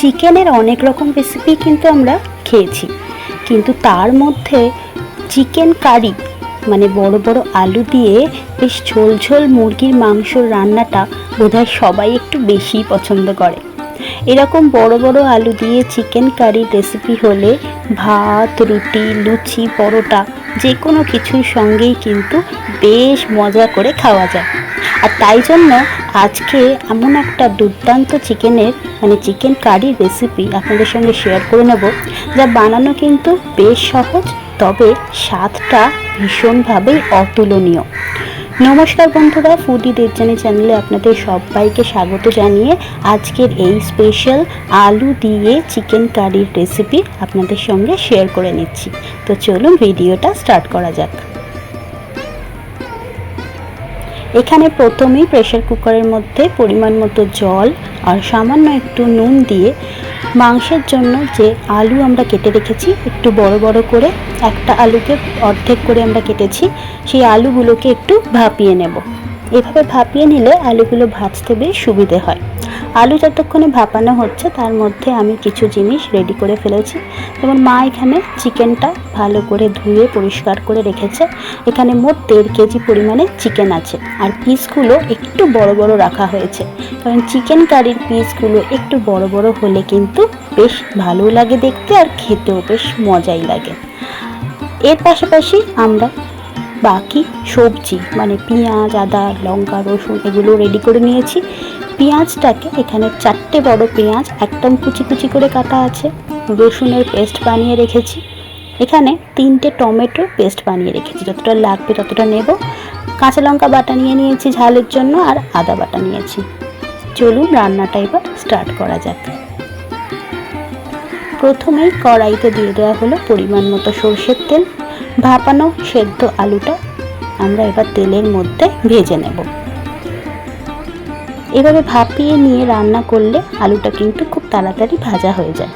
চিকেনের অনেক রকম রেসিপি কিন্তু আমরা খেয়েছি। কিন্তু তার মধ্যে চিকেন কারি মানে বড় বড় আলু দিয়ে বেশ ঝোল ঝোল মুরগির মাংসর রান্নাটা বোধহয় সবাই একটু বেশিই পছন্দ করে। এরকম বড় বড় আলু দিয়ে চিকেন কারির রেসিপি হলে ভাত, রুটি, লুচি, পরোটা যে কোনো কিছুর সঙ্গেই কিন্তু বেশ মজা করে খাওয়া যায়। আর তাই জন্য আজকে এমন একটা দুর্দান্ত চিকেনের মানে চিকেন কারির রেসিপি আপনাদের সঙ্গে শেয়ার করে নেব, যা বানানো কিন্তু বেশ সহজ, তবে স্বাদটা ভীষণভাবেই অতুলনীয়। নমস্কার বন্ধুরা ফুডি দেবজানি চ্যানেলে আপনাদের সবাইকে স্বাগত জানিয়ে আজকের এই স্পেশাল আলু দিয়ে চিকেন কারির রেসিপি আপনাদের সঙ্গে শেয়ার করে নিচ্ছি। তো চলুন ভিডিওটা স্টার্ট করা যাক। এখানে প্রথমেই প্রেশার কুকারের মধ্যে পরিমাণ মতো জল আর সামান্য একটু নুন দিয়ে মাংসের জন্য যে আলু আমরা কেটে রেখেছি, একটু বড় বড় করে, একটা আলুকে অর্ধেক করে আমরা কেটেছি, সেই আলুগুলোকে একটু ভাপিয়ে নেব। এভাবে ভাপিয়ে নিলে আলুগুলো ভাজতে বেশ সুবিধে হয়। আলু যতক্ষণে ভাপানো হচ্ছে, তার মধ্যে আমি কিছু জিনিস রেডি করে ফেলেছি। যেমন মা এখানে চিকেনটা ভালো করে ধুয়ে পরিষ্কার করে রেখেছে। এখানে মোট দেড় কেজি পরিমাণে চিকেন আছে। আর পিসগুলো একটু বড় বড় রাখা হয়েছে। কারণ চিকেন কারির পিসগুলো একটু বড় বড় হলে কিন্তু বেশ ভালো লাগে দেখতে আর খেতেও বেশ মজাই লাগে। এর পাশাপাশি আমরা বাকি সবজি মানে পেঁয়াজ, আদা, লঙ্কা, রসুন, এগুলো রেডি করে নিয়েছি। পেঁয়াজটাকে এখানে চারটে বড় পেঁয়াজ একদম কুচি কুচি করে কাটা আছে। রসুনের পেস্ট বানিয়ে রেখেছি। এখানে তিনটে টমেটো পেস্ট বানিয়ে রেখেছি। যতটা লাগবে ততটা নেব। কাঁচা লঙ্কা বাটা নিয়ে নিয়েছি ঝালের জন্য আর আদা বাটা নিয়েছি। চলুন রান্নাটা এবার স্টার্ট করা যাক। প্রথমেই কড়াইতে দিয়ে দেওয়া হলো পরিমাণ মতো সর্ষের তেল। ভাপানো সেদ্ধ আলুটা আমরা এবার তেলের মধ্যে ভেজে নেব। এভাবে ভাপিয়ে নিয়ে রান্না করলে আলুটা কিন্তু খুব তাড়াতাড়ি ভাজা হয়ে যায়।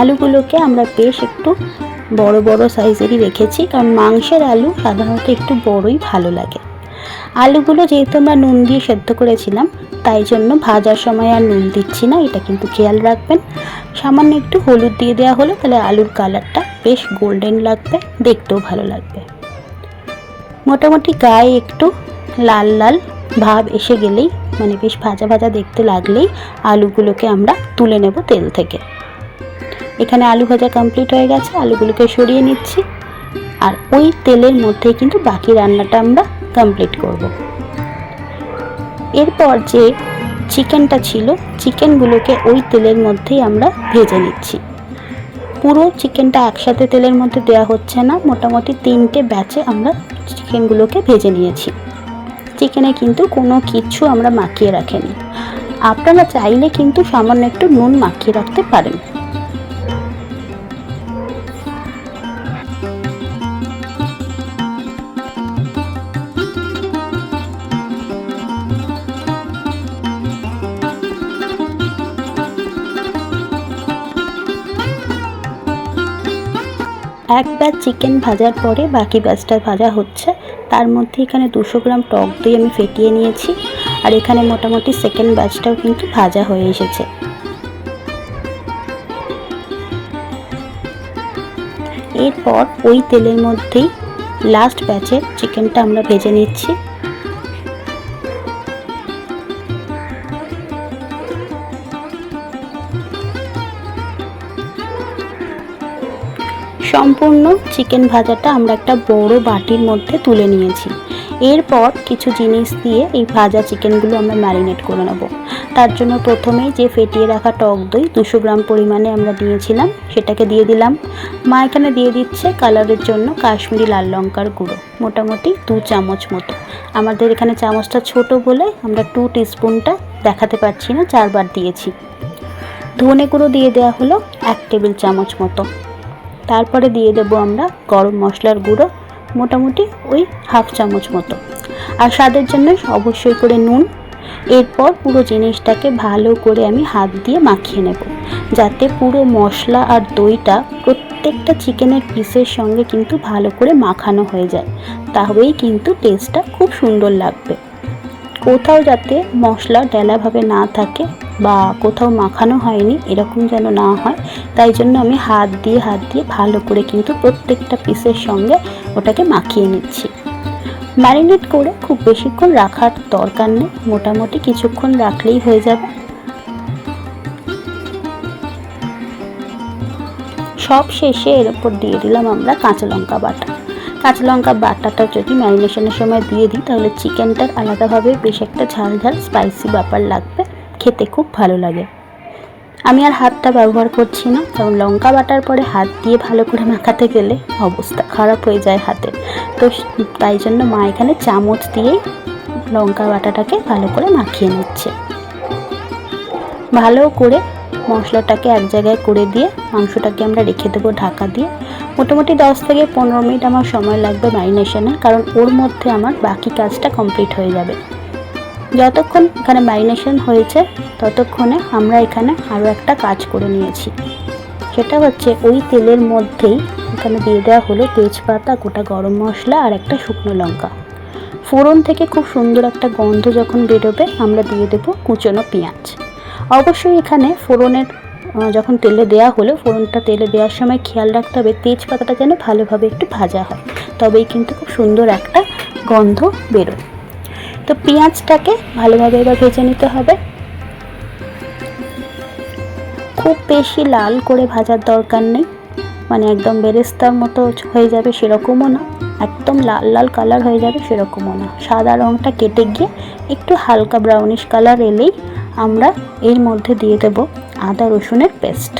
আলুগুলোকে আমরা বেশ একটু বড় বড় সাইজেরই রেখেছি, কারণ মাংসের আলু সাধারণত একটু বড়ই ভালো লাগে। আলুগুলো যেহেতু আমরা নুন দিয়ে সেদ্ধ করেছিলাম, তাই জন্য ভাজার সময় আর নুন দিচ্ছি না, এটা কিন্তু খেয়াল রাখবেন। সামান্য একটু হলুদ দিয়ে দেওয়া হলো তাহলে আলুর কালারটা বেশ গোল্ডেন লাগবে, দেখতেও ভালো লাগবে। মোটামুটি গায়ে একটু লাল লাল ভাব এসে গেলেই মানে বেশ ভাজা ভাজা দেখতে লাগলেই আলুগুলোকে আমরা তুলে নেব তেল থেকে। এখানে আলু ভাজা কমপ্লিট হয়ে গেছে, আলুগুলোকে সরিয়ে নিচ্ছি। আর ওই তেলের মধ্যেই কিন্তু বাকি রান্নাটা আমরা কমপ্লিট করব। এরপর যে চিকেনটা ছিল চিকেনগুলোকে ওই তেলের মধ্যেই আমরা ভেজে নিচ্ছি। পুরো চিকেনটা একসাথে তেলের মধ্যে দেওয়া হচ্ছে না। মোটামুটি তিনটে ব্যাচে আমরা চিকেনগুলোকে ভেজে নিয়েছি। চিকেনে কিন্তু কোনো কিছু আমরা মাখিয়ে রাখিনি। আপনারা চাইলে কিন্তু সামান্য একটু নুন মাখিয়ে রাখতে পারেন। এক ব্যাচ চিকেন ভাজার পরে বাকি ব্যাচটা ভাজা হচ্ছে। তার মধ্যে এখানে দুশো গ্রাম টক দই আমি ফেটিয়ে নিয়েছি। আর এখানে মোটামুটি সেকেন্ড ব্যাচটাও কিন্তু ভাজা হয়ে এসেছে। এরপর ওই তেলের মধ্যেই লাস্ট ব্যাচের চিকেনটা আমরা ভেজে নিচ্ছি। সম্পূর্ণ চিকেন ভাজাটা আমরা একটা বড় বাটির মধ্যে তুলে নিয়েছি। এরপর কিছু জিনিস দিয়ে এই ভাজা চিকেনগুলো আমরা ম্যারিনেট করে নেব। তার জন্য প্রথমেই যে ফেটিয়ে রাখা টক দই দুশো গ্রাম পরিমাণে আমরা দিয়েছিলাম, সেটাকে দিয়ে দিলাম। মা এখানে দিয়ে দিচ্ছে কালারের জন্য কাশ্মীরি লাল লঙ্কার গুঁড়ো, মোটামুটি দু চামচ মতো। আমাদের এখানে চামচটা ছোট বলে আমরা টু টিস্পুনটা দেখাতে পারছি না, চারবার দিয়েছি। ধনে গুঁড়ো দিয়ে দেওয়া হলো এক টেবিল চামচ মতো। তারপরে দিয়ে দেব আমরা গরম মশলার গুঁড়ো, মোটামুটি ওই হাফ চামচ মতো। আর স্বাদের জন্য অবশ্যই করে নুন। এরপর পুরো জিনিসটাকে ভালো করে আমি হাত দিয়ে মাখিয়ে নেব। যাতে পুরো মশলা আর দইটা প্রত্যেকটা চিকেনের পিসের সঙ্গে কিন্তু ভালো করে মাখানো হয়ে যায়। তাহলেই কিন্তু টেস্টটা খুব সুন্দর লাগবে। কোথাও যাতে মশলা ডেলাভাবে না থাকে বা কোথাও মাখানো হয়নি, এরকম যেন না হয়। তাই জন্য আমি হাত দিয়ে হাত দিয়ে ভালো করে কিন্তু প্রত্যেকটা পিসের সঙ্গে ওটাকে মাখিয়ে নিচ্ছি। ম্যারিনেট করে খুব বেশিক্ষণ রাখার দরকার নেই, মোটামুটি কিছুক্ষণ রাখলেই হয়ে যাবে। সব শেষে এর উপর দিয়ে দিলাম আমরা কাঁচা লঙ্কা বাটা। কাঁচা লঙ্কা বাটাটা যদি ম্যারিনেশনের সময় দিয়ে দিই, তাহলে চিকেনটার আলাদাভাবে বেশ একটা ঝাল ঝাল স্পাইসি ব্যাপার লাগবে। খেতে খুব ভালো লাগে। আমি আর হাতটা ব্যবহার করছি না, কারণ লঙ্কা বাটার পরে হাত দিয়ে ভালো করে মাখাতে গেলে অবস্থা খারাপ হয়ে যায় হাতে। তো তাই জন্য মা এখানে চামচ দিয়েই লঙ্কা বাটাটাকে ভালো করে মাখিয়ে নিচ্ছে। ভালো করে মশলাটাকে এক জায়গায় করে দিয়ে মাংসটাকে আমরা রেখে দেবো ঢাকা দিয়ে। মোটামুটি দশ থেকে পনেরো মিনিট আমার সময় লাগবে ম্যারিনেশনে, কারণ ওর মধ্যে আমার বাকি কাজটা কমপ্লিট হয়ে যাবে। যতক্ষণ এখানে ম্যারিনেশন হয়েছে, ততক্ষণে আমরা এখানে আরও একটা কাজ করে নিয়েছি। সেটা হচ্ছে ওই তেলের মধ্যেই এখানে দিয়ে দেওয়া হলো তেজপাতা, গোটা গরম মশলা আর একটা শুকনো লঙ্কা। ফোড়ন থেকে খুব সুন্দর একটা গন্ধ যখন বেরোবে, আমরা দিয়ে দেবো কুচনো পেঁয়াজ। অবশ্যই এখানে ফোড়নের যখন তেলে দেওয়া হলো, ফোড়নটা তেলে দেওয়ার সময় খেয়াল রাখতে হবে, তেজপাতাটা যেন ভালোভাবে একটু ভাজা হয়, তবেই কিন্তু খুব সুন্দর একটা গন্ধ বেরোয়। তো পেঁয়াজটাকে ভালোভাবে এবার ভেজে নিতে হবে। খুব বেশি লাল করে ভাজার দরকার নেই। মানে একদম বেরেস্তার মতো হয়ে যাবে সেরকমও না। একদম লাল লাল কালার হয়ে যাবে সেরকমও না। সাদা রঙটা কেটে গিয়ে একটু হালকা ব্রাউনিশ কালার এলেই আমরা এর মধ্যে দিয়ে দেব আদা রসুনের পেস্ট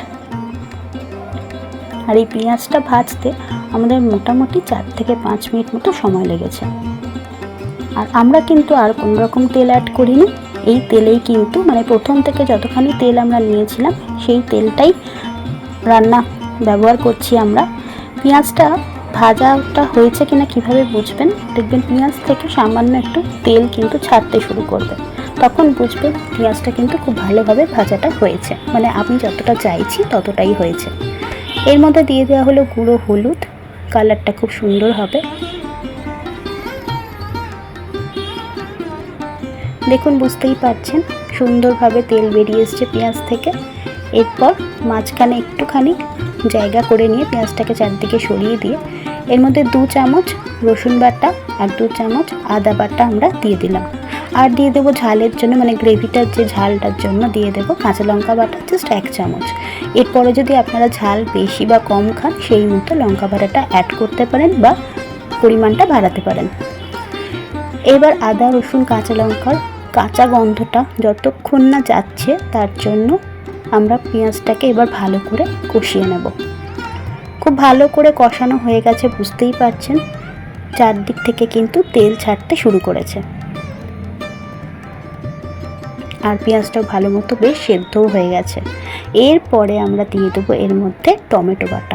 আর এই পেঁয়াজটা ভাজতে আমাদের মোটামুটি চার থেকে পাঁচ মিনিট মতো সময় লেগেছে। আর আমরা কিন্তু আর কোনো রকম তেল অ্যাড করিনি। এই তেলেই কিন্তু মানে প্রথম থেকে যতখানি তেল আমরা নিয়েছিলাম, সেই তেলটাই রান্না ব্যবহার করছি আমরা। পেঁয়াজটা ভাজাটা হয়েছে কিনা কীভাবে বুঝবেন? দেখবেন পেঁয়াজ থেকে সামান্য একটু তেল কিন্তু ছাড়তে শুরু করবে। তখন বুঝবেন পেঁয়াজটা কিন্তু খুব ভালোভাবে ভাজাটা হয়েছে। মানে আমি যতটা চাইছি ততটাই হয়েছে। এর মধ্যে দিয়ে দেওয়া হলো গুঁড়ো হলুদ। কালারটা খুব সুন্দর হবে। দেখুন, বুঝতেই পারছেন, সুন্দরভাবে তেল বেরিয়ে এসছে পেঁয়াজ থেকে। এরপর মাঝখানে একটুখানি জায়গা করে নিয়ে পেঁয়াজটাকে চারদিকে সরিয়ে দিয়ে, এর মধ্যে দু চামচ রসুন বাটা আর দু চামচ আদা বাটা আমরা দিয়ে দিলাম। আর দিয়ে দেবো ঝালের জন্য মানে গ্রেভিটার যে ঝালটার জন্য দিয়ে দেবো কাঁচা লঙ্কা বাটা জাস্ট এক চামচ। এরপরে যদি আপনারা ঝাল বেশি বা কম খান, সেই মতো লঙ্কা বাটাটা অ্যাড করতে পারেন বা পরিমাণটা বাড়াতে পারেন। এবার আদা, রসুন, কাঁচা লঙ্কার কাঁচা গন্ধটা যতক্ষণ না যাচ্ছে, তার জন্য আমরা পেঁয়াজটাকে এবার ভালো করে কষিয়ে নেব। খুব ভালো করে কষানো হয়ে গেছে, বুঝতেই পারছেন? চারদিক থেকে কিন্তু তেল ছাড়তে শুরু করেছে। আর পেঁয়াজটাও ভালো মতো বেশ সেদ্ধও হয়ে গেছে। এরপরে আমরা দিয়ে দেবো এর মধ্যে টমেটো বাটা।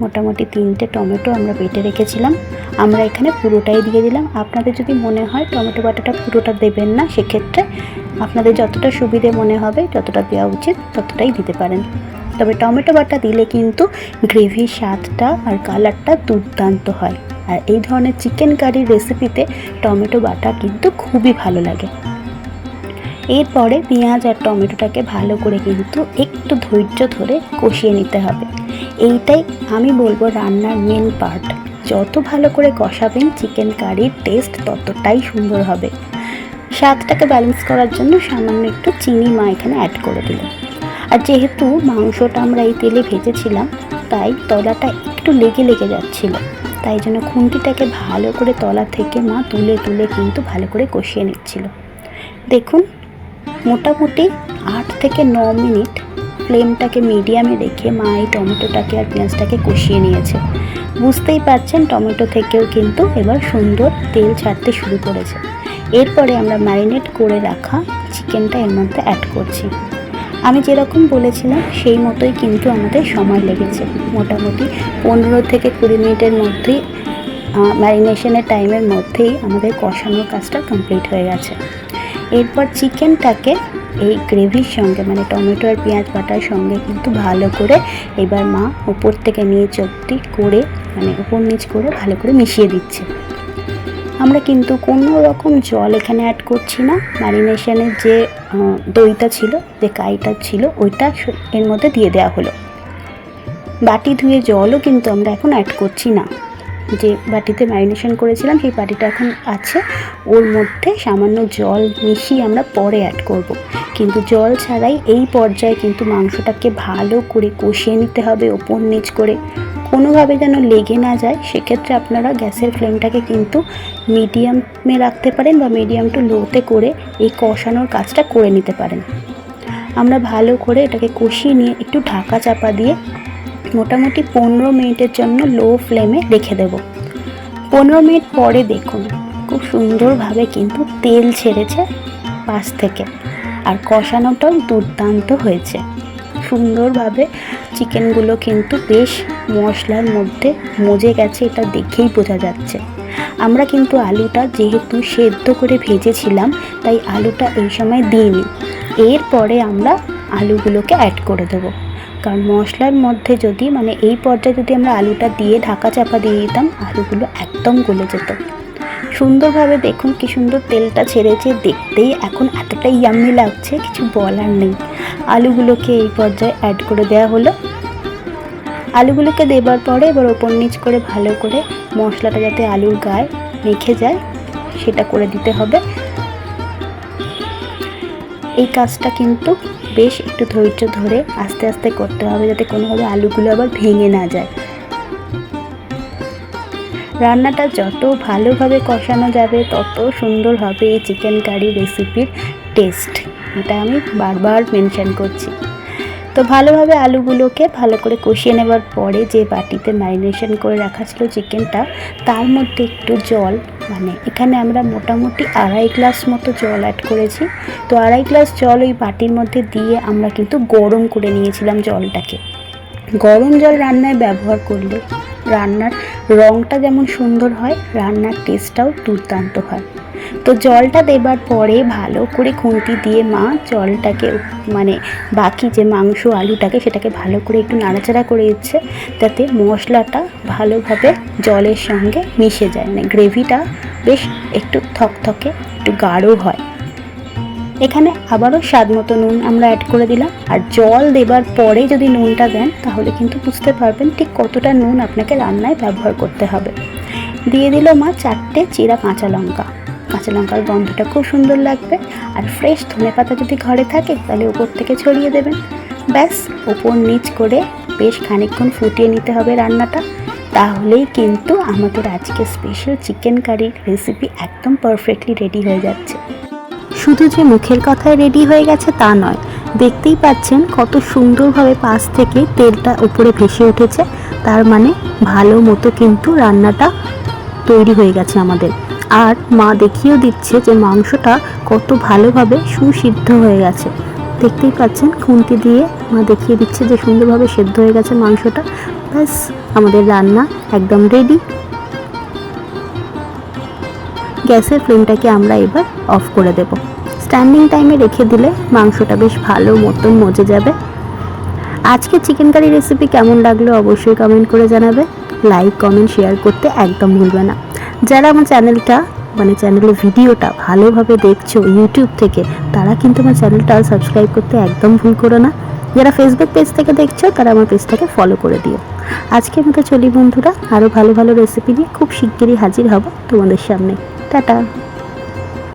মোটামুটি তিনটে টমেটো আমরা বেটে রেখেছিলাম। আমরা এখানে পুরোটাই দিয়ে দিলাম। আপনাদের যদি মনে হয় টমেটো বাটাটা পুরোটা দেবেন না, সেক্ষেত্রে আপনাদের যতটা সুবিধে মনে হবে, যতটা দেওয়া উচিত, ততটাই দিতে পারেন। তবে টমেটো বাটা দিলে কিন্তু গ্রেভির স্বাদটা আর কালারটা দুর্দান্ত হয়। আর এই ধরনের চিকেন কারির রেসিপিতে টমেটো বাটা কিন্তু খুবই ভালো লাগে। এরপরে পেঁয়াজ আর টমেটোটাকে ভালো করে কিন্তু একটু ধৈর্য ধরে কষিয়ে নিতে হবে। এইটাই আমি বলব রান্নার মেন পার্ট যত ভালো করে কষাবেন চিকেন কারির টেস্ট ততটাই সুন্দর হবে। স্বাদটাকে ব্যালেন্স করার জন্য সামান্য একটু চিনি মা এখানে অ্যাড করে দিল আর যেহেতু মাংসটা আমরা এই তেলে ভেজেছিলাম, তাই তলাটা একটু লেগে লেগে যাচ্ছিল। তাই জন্য খুন্তিটাকে ভালো করে তলা থেকে মা তুলে তুলে কিন্তু ভালো করে কষিয়ে নিচ্ছিল। দেখুন, মোটামুটি আট থেকে ন মিনিট ফ্লেমটাকে মিডিয়ামে রেখে মা এই টমেটোটাকে আর পেঁয়াজটাকে কষিয়ে নিয়েছে। বুঝতেই পারছেন, টমেটো থেকেও কিন্তু এবার সুন্দর তেল ছাড়তে শুরু করেছে। এরপরে আমরা ম্যারিনেট করে রাখা চিকেনটা এর মধ্যে অ্যাড করছি। আমি যেরকম বলেছিলাম, সেই মতোই কিন্তু আমাদের সময় লেগেছে। মোটামুটি পনেরো থেকে কুড়ি মিনিটের মধ্যেই ম্যারিনেশনের টাইমের মধ্যেই আমাদের কষানোর কাজটা কমপ্লিট হয়ে গেছে। এরপর চিকেনটাকে এই গ্রেভির সঙ্গে মানে টমেটো আর পেঁয়াজ বাটার সঙ্গে কিন্তু ভালো করে এবার মা উপর থেকে নিয়ে অব্দি করে মানে উপর নিচ করে ভালো করে মিশিয়ে দিচ্ছে। আমরা কিন্তু কোনো রকম জল এখানে অ্যাড করছি না। ম্যারিনেশনের যে দইটা ছিল, যে কাইটা ছিল, ওইটা এর মধ্যে দিয়ে দেওয়া হলো। বাটি ধুয়ে জলও কিন্তু আমরা এখন অ্যাড করছি না। যে বাটিতে ম্যারিনেশন করেছিলাম, সেই বাটিটা এখন আছে। ওর মধ্যে সামান্য জল মিশিয়ে আমরা পরে অ্যাড করব। কিন্তু জল ছাড়াই এই পর্যায়ে কিন্তু মাংসটাকে ভালো করে কষিয়ে নিতে হবে ওপর নিচ করে। কোনোভাবে যেন লেগে না যায়, সেক্ষেত্রে আপনারা গ্যাসের ফ্লেমটাকে কিন্তু মিডিয়ামে রাখতে পারেন বা মিডিয়াম টু লোতে করে এই কষানোর কাজটা করে নিতে পারেন। আমরা ভালো করে এটাকে কষিয়ে নিয়ে একটু ঢাকা চাপা দিয়ে মোটামুটি পনেরো মিনিটের জন্য লো ফ্লেমে রেখে দেব। পনেরো মিনিট পরে দেখুন, খুব সুন্দরভাবে কিন্তু তেল ছেড়েছে পাশ থেকে আর কষানোটাও দুর্দান্ত হয়েছে। সুন্দরভাবে চিকেনগুলো কিন্তু বেশ মশলার মধ্যে মজে গেছে, এটা দেখেই বোঝা যাচ্ছে। আমরা কিন্তু আলুটা যেহেতু সেদ্ধ করে ভেজেছিলাম, তাই আলুটা এই সময় দিইনি। এরপরে আমরা আলুগুলোকে অ্যাড করে দেবো। কারণ মশলার মধ্যে যদি মানে এই পর্যায়ে যদি আমরা আলুটা দিয়ে ঢাকা চাপা দিয়ে দিতাম, আলুগুলো একদম গলে যেত। সুন্দরভাবে দেখুন কি সুন্দর তেলটা ছেড়েছে দেখতেই এখন এতটাই ইয়াম্মি লাগছে, কিছু বলার নেই। আলুগুলোকে এই পর্যায়ে অ্যাড করে দেওয়া হলো। আলুগুলোকে দেবার পরে এবার ওপর নিচ করে ভালো করে মশলাটা যাতে আলুর গায়ে মেখে যায়, সেটা করে দিতে হবে। এই কাজটা কিন্তু বেশ একটু ধৈর্য ধরে আস্তে আস্তে করতে হবে যাতে কোনোভাবে আলুগুলো আবার ভেঙে না যায়। রান্নাটা যত ভালোভাবে কষানো যাবে, তত সুন্দর হবে এই চিকেন কারি রেসিপির টেস্ট এটা আমি বারবার মেনশন করছি। তো ভালোভাবে আলুগুলোকে ভালো করে কষিয়ে নেবার পরে যে বাটিতে ম্যারিনেশন করে রাখা ছিল চিকেনটা, তার মধ্যে একটু জল মানে এখানে আমরা মোটামুটি আড়াই গ্লাস মতো জল অ্যাড করেছি। তো আড়াই গ্লাস জল ওই বাটির মধ্যে দিয়ে আমরা কিন্তু গরম করে নিয়েছিলাম জলটাকে। গরম জল রান্নায় ব্যবহার করলে রান্নার রঙটা যেমন সুন্দর হয়, রান্নার টেস্টটাও দুর্দান্ত হয়। তো জলটা দেবার পরে ভালো করে খুন্তি দিয়ে মা জলটাকে মানে বাকি যে মাংস আলুটাকে সেটাকে ভালো করে একটু নাড়াচাড়া করে দিচ্ছে যাতে মশলাটা ভালোভাবে জলের সঙ্গে মিশে যায়। মানে গ্রেভিটা বেশ একটু থকথকে, একটু গাঢ় হয়। এখানে আবারও স্বাদ মতো নুন আমরা অ্যাড করে দিলাম। আর জল দেবার পরে যদি নুনটা দেন, তাহলে কিন্তু বুঝতে পারবেন ঠিক কতটা নুন আপনাকে রান্নায় ব্যবহার করতে হবে। দিয়ে দিল মা চারটে চিরা কাঁচা লঙ্কা। কাঁচা লঙ্কার গন্ধটা খুব সুন্দর লাগবে। আর ফ্রেশ ধনে পাতা যদি ঘরে থাকে, তাহলে উপর থেকে ছড়িয়ে দেবেন। ব্যাস ওপর নিচ করে বেশ খানিকক্ষণ ফুটিয়ে নিতে হবে রান্নাটা। তাহলেই কিন্তু আমাদের আজকে স্পেশাল চিকেন কারির রেসিপি একদম পারফেক্টলি রেডি হয়ে যাচ্ছে। শুধু যে মুখের কথায় রেডি হয়ে গেছে তা নয়, দেখতেই পাচ্ছেন কত সুন্দরভাবে পাশ থেকে তেলটা উপরে ভেসে উঠেছে। তার মানে ভালো মতো কিন্তু রান্নাটা তৈরি হয়ে গেছে আমাদের। আর মা দেখিয়েও দিচ্ছে যে মাংসটা কত ভালোভাবে সুসিদ্ধ হয়ে গেছে। দেখতেই পাচ্ছেন খুন্তি দিয়ে মা দেখিয়ে দিচ্ছে যে সুন্দরভাবে সেদ্ধ হয়ে গেছে মাংসটা। ব্যাস, আমাদের রান্না একদম রেডি গ্যাসের ফ্লেমটাকে আমরা এবার অফ করে দেব। স্ট্যান্ডিং টাইমে রেখে দিলে মাংসটা বেশ ভালো মতন মজে যাবে। আজকে চিকেন কারি রেসিপি কেমন লাগল অবশ্যই কমেন্ট করে জানাবে। লাইক কমেন্ট শেয়ার করতে একদম ভুলবে না। যারা আমার চ্যানেলটা মানে চ্যানেলের ভিডিওটা ভালোভাবে দেখছ ইউটিউব থেকে, তারা কিন্তু আমার চ্যানেলটা সাবস্ক্রাইব করতে একদম ভুল করো না। যারা ফেসবুক পেজ থেকে দেখছ, তারা আমার পেজটাকে ফলো করে দিও। আজকের মতো চলি বন্ধুরা আরও ভালো ভালো রেসিপি নিয়ে খুব শিগগিরই হাজির হব তোমাদের সামনে। টাটা।